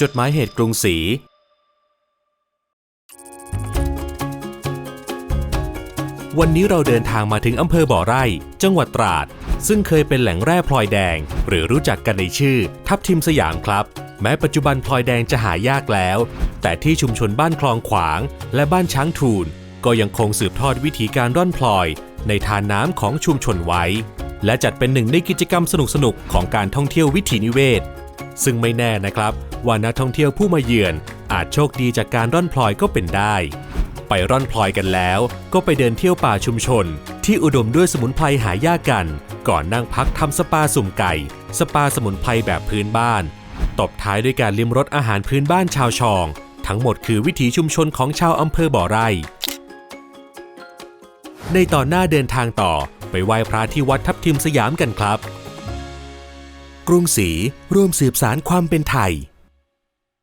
จดหมายเหตุกรุงศรีวันนี้เราเดินทางมาถึงอำเภอบ่อไร่ จังหวัดตราด ซึ่งเคยเป็นแหล่งแร่พลอยแดง หรือรู้จักกันในชื่อ ทับทิมสยามครับ แม้ปัจจุบันพลอยแดงจะหายากแล้ว แต่ที่ชุมชนบ้านคลองขวาง และบ้านช้างทูนก็ยังคงสืบทอดวิธีการร่อนพลอย ในทานน้ำของชุมชนไว้ และจัดเป็นหนึ่งในกิจกรรมสนุกๆของการท่องเที่ยววิถีนิเวศ ซึ่งไม่แน่นะครับ ว่านักท่องเที่ยวผู้มาเยือน อาจโชคดีจากการร่อนพลอยก็เป็นได้ ไปร่อนพลอยกันแล้วก็ไปเดินเที่ยวป่าชุมชน ที่อุดมด้วยสมุนไพรหายากกัน ก่อนนั่งพักทำสปาสุ่มไก่ สปาสมุนไพรแบบพื้นบ้าน ตบท้ายด้วยการลิ้มรสอาหารพื้นบ้านชาวชอง ทั้งหมดคือวิถีชุมชนของชาวอำเภอบ่อไร่ในตอนหน้าเดินทางต่อไปไหว้พระที่วัดทับทิมสยามกันครับ กรุงศรีร่วมสืบสารความเป็นไทย